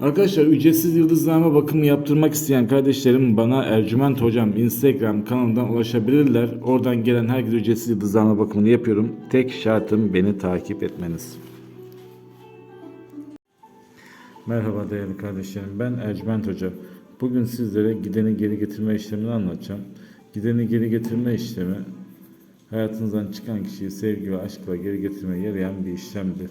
Arkadaşlar ücretsiz yıldızlama bakımı yaptırmak isteyen kardeşlerim bana Ercüment Hocam Instagram kanalından ulaşabilirler. Oradan gelen herkese ücretsiz yıldızlama bakımını yapıyorum. Tek şartım beni takip etmeniz. Merhaba değerli kardeşlerim ben Ercüment Hoca. Bugün sizlere gideni geri getirme işlemini anlatacağım. Gideni geri getirme işlemi hayatınızdan çıkan kişiyi sevgi ve aşkla geri getirmeye yarayan bir işlemdir.